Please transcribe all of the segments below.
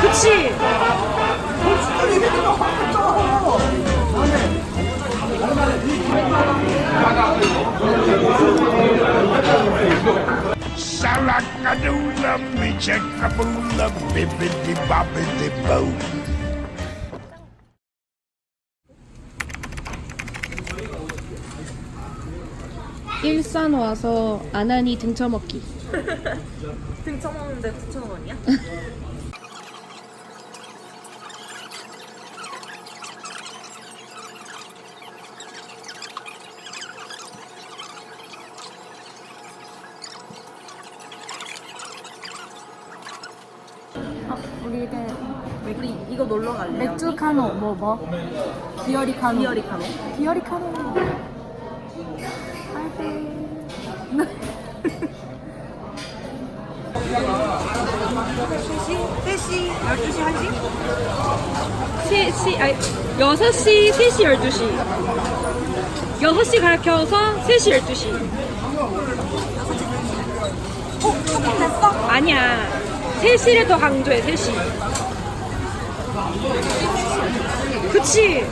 그치? 일산 와서 아나니 등쳐먹기. 등 쳐먹는데 9,000원이야? 우리 이게 우리 이거 놀러 갈래요? 맥주 카노 뭐 뭐? 비어리 카노. 비어리 카노. 비어리 카노. 아이고. 3시, 12시, 1시? 3시, 아니, 6시, 3시, 12시. 6시 가르쳐서 3시, 12시. 어? 조금 됐어? 아니야. 3시를 더 강조해, 3시. 그치?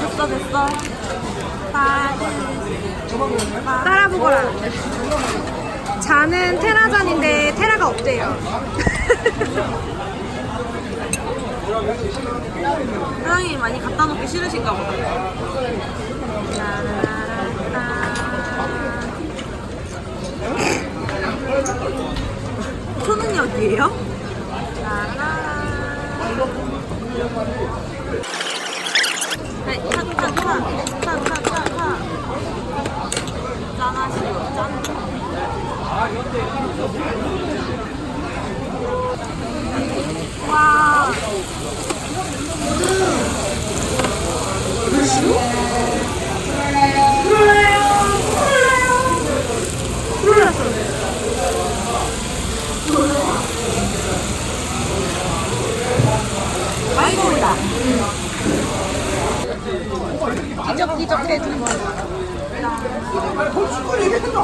됐어, 됐어. 따라 보거라. 잔은 테라잔인데 테라가 없대요. 사장님이 많이 갖다 놓기 싫으신가 보다. 초능력이에요? 네, 타, 타, 타, 타, 타, 타, 타. 짠하시고, 짠. 와. 아이고다. 끼적끼적해 준 거. 어디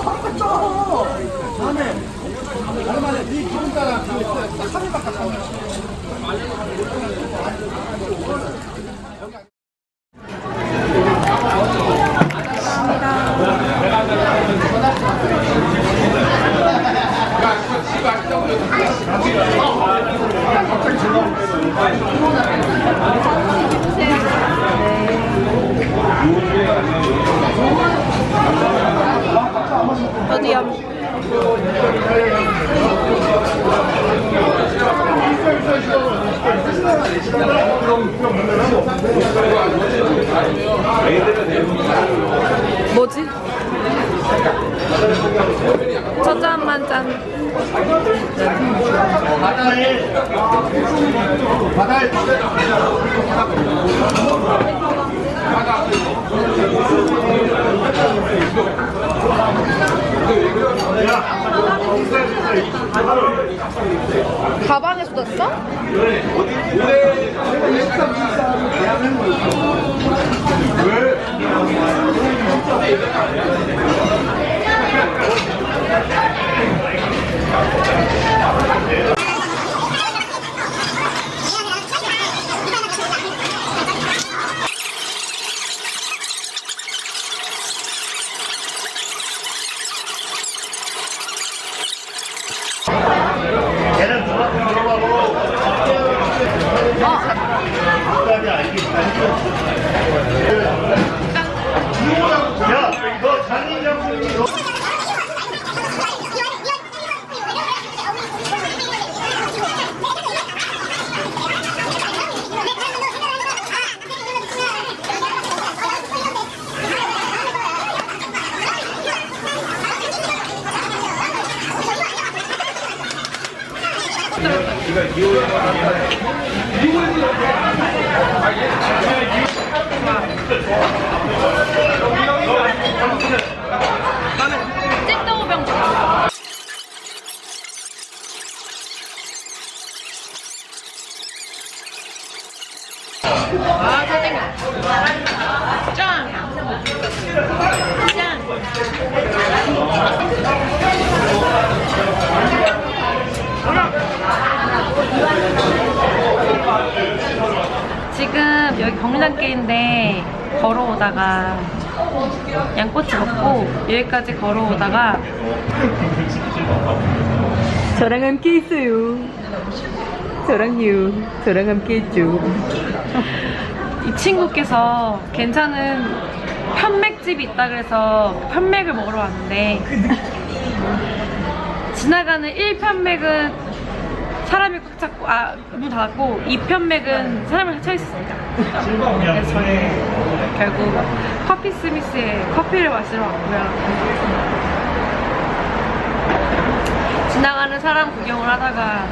야? 뭐지? 첫 잔만 짠. 가방에 쏟았어? 걔는 누가 들어가고 끝까지 알기 야, 너 장인 장군이 너 찐떡우병 아, 잘생겨. 짱! 양념장게인데 걸어오다가 양꼬치 먹고 여기까지 걸어오다가 저랑 함께 있어요. 저랑요. 저랑 함께 있죠. 이 친구께서 괜찮은 편맥집이 있다 그래서 편맥을 먹으러 왔는데 지나가는 1편맥은 사람이 꽉 찼고 아 문 닫았고 2편맥은 사람이 갇혀 있었습니다. 그래서 저는 결국 커피 스미스에 커피를 마시러 왔고요. 지나가는 사람 구경을 하다가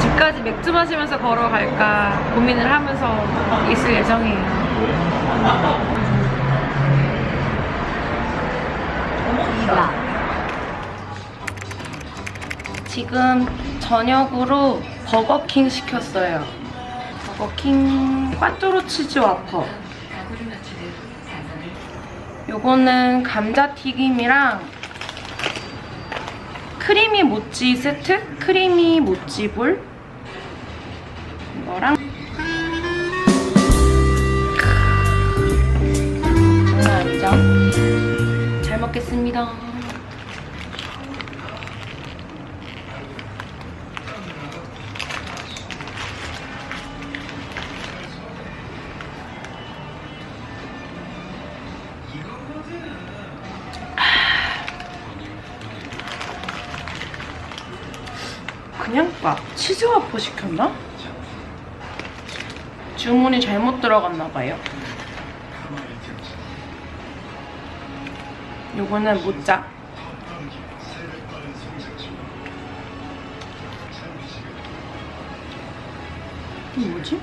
집까지 맥주 마시면서 걸어갈까 고민을 하면서 있을 예정이에요. 지금 저녁으로 버거킹 시켰어요. 버거킹 꽈뚜로 치즈 와퍼. 요거는 감자튀김이랑 크리미 모찌 세트? 크리미 모찌 볼? 이거랑 장난 아니죠? 잘 먹겠습니다. 치즈 와퍼 시켰나? 주문이 잘못 들어갔나 봐요. 요거는 모짜. 뭐지?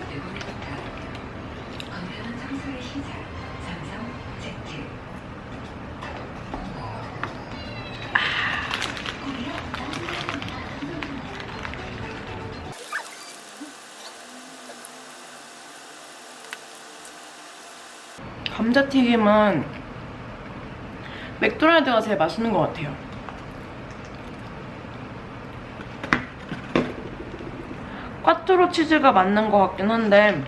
감자튀김은 맥도날드가 제일 맛있는 것 같아요. 꽈뚜로 치즈가 맞는 것 같긴 한데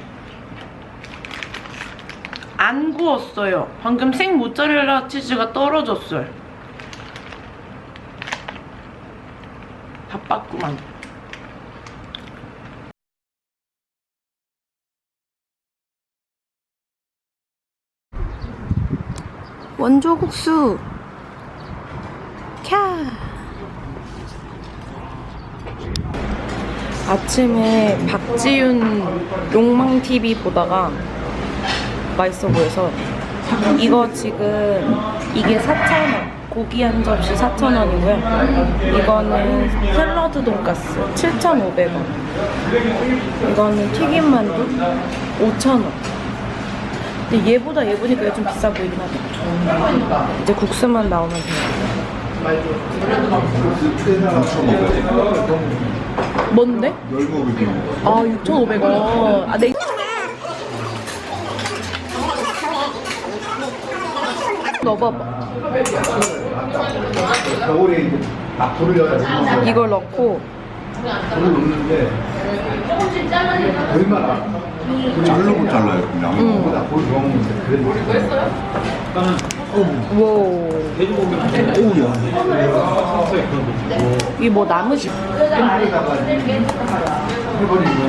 안 구웠어요. 방금 생 모짜렐라 치즈가 떨어졌어요. 바빴구만. 원조 국수. 캬. 아침에 박지윤 욕망 TV 보다가 맛있어 보여서 이거 지금 이게 4,000원. 고기 한 접시 4,000원이고요. 이거는 샐러드 돈가스 7,500원. 이거는 튀김만두 5,000원. 근데 얘보다 얘 보니까 얘 좀 비싸 보이긴 하다. 이제 국수만 나오면 돼요. 뭔데? 아, 6,500원. 아, 내. 넣어봐봐. 겨울에 이제 딱불 을 넣어야 이걸 넣고, 불을 넣는데 얼마나 자르고 잘라요 그냥. 보다 불 넣으면 그래 우. 오우야. 이게 뭐 나무지? 햄버거에다가 해버리면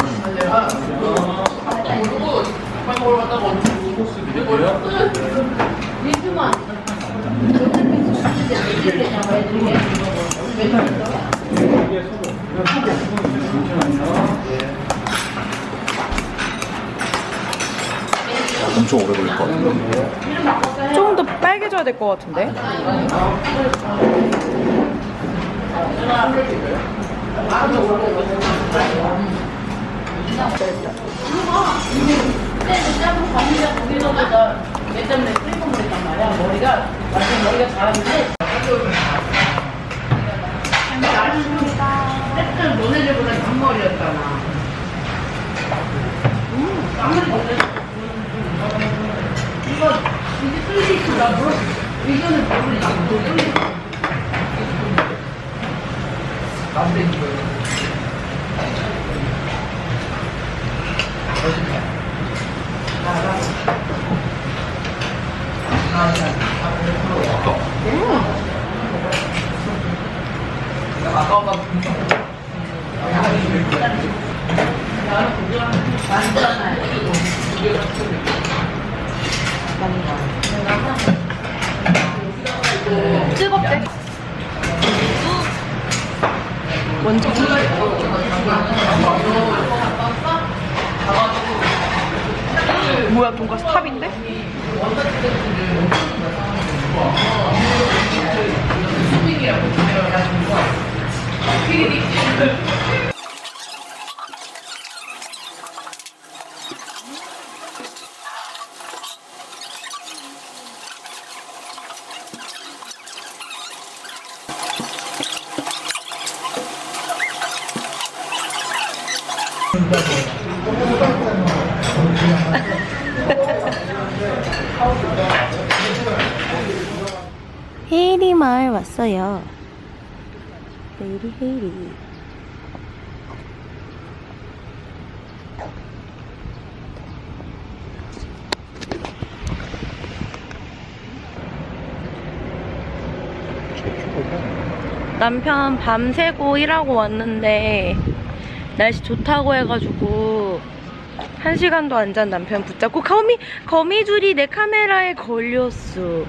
시켜야 될 것 같은데. 이거 말이야. 머리가, 않아? 이거는 버블리 안 버블리. 남대 이거. 아까보다 맛있잖아요. 맛있잖아요. 뜨겁대. 완전. 뭐야 돈가스 탑인데? 헤이리 마을 왔어요. 헤이리 헤이리. 남편 밤새고 일하고 왔는데 날씨 좋다고 해가지고 한 시간도 안 잔 남편 붙잡고 거미 거미줄이 내 카메라에 걸렸어.